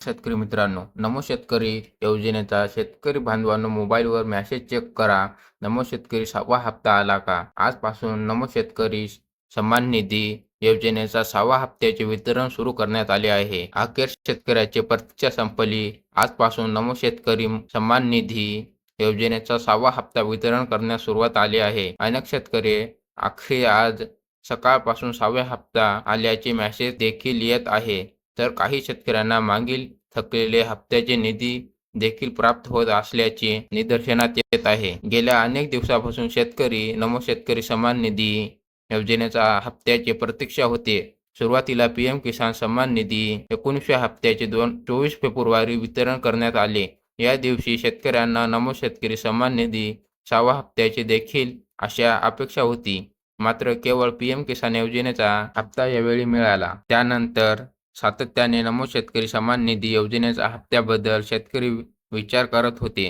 शेतकरी मित्रांनो नमो शेतकरी योजनेचा शेतकरी बांधवांनो मोबाईलवर मेसेज चेक करा. नमो शेतकरी सहावा हप्ता आला का? आजपासून नमो शेतकरी सन्मान निधी योजनेचा सहावा हप्त्याचे वितरण सुरू करण्यात आले आहे. अखेर शेतकऱ्याची प्रतीक्षा संपली. आजपासून नमो शेतकरी सन्मान निधी योजनेचा सहावा हप्ता वितरण करण्यास सुरुवात आली आहे. अनेक शेतकरी अखेर आज सकाळपासून सहाव्या हप्ता आल्याचे मॅसेज देखील येत आहे. तर काही शेतकऱ्यांना मागील थकलेले हप्त्याचे निधी देखील प्राप्त होत असल्याचे निदर्शनात येत आहे. गेल्या अनेक दिवसापासून शेतकरी नमो शेतकरी सन्मान निधी योजनेचा हप्त्याची प्रतीक्षा होते. सुरुवातीला पीएम किसान सन्मान निधी एकोणीसशे हप्त्याचे दोन चोवीस फेब्रुवारी वितरण करण्यात आले. या दिवशी शेतकऱ्यांना नमो शेतकरी सन्मान निधी सहावा हप्त्याची देखील अशा अपेक्षा होती. मात्र केवळ पीएम किसान योजनेचा हप्ता यावेळी मिळाला. त्यानंतर सातत्याने नमो शेतकरी सन्मान निधी योजनेच्या हप्त्याबद्दल शेतकरी विचार करत होते.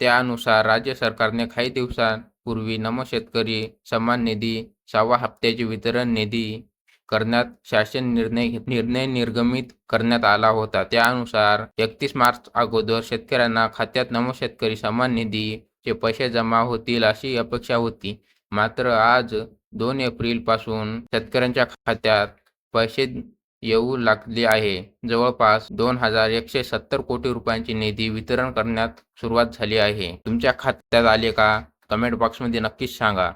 त्यानुसार राज्य सरकारने काही दिवसांपूर्वी नमो शेतकरी सन्मान निधी सहावा हप्त्याचे वितरण निधी करण्यात शासन निर्णय निर्णय निर्गमित करण्यात आला होता. त्यानुसार एकतीस मार्च अगोदर शेतकऱ्यांना खात्यात नमो शेतकरी सन्मान निधीचे पैसे जमा होतील अशी अपेक्षा होती. मात्र आज दोन एप्रिलपासून शेतकऱ्यांच्या खात्यात पैसे येऊ लागली आहे. जवळपास दोन हजार एकशे सत्तर कोटी रुपयांची निधी वितरण करण्यात सुरुवात झाली आहे. तुमच्या खात्यात आले का? कमेंट बॉक्समध्ये नक्कीच सांगा.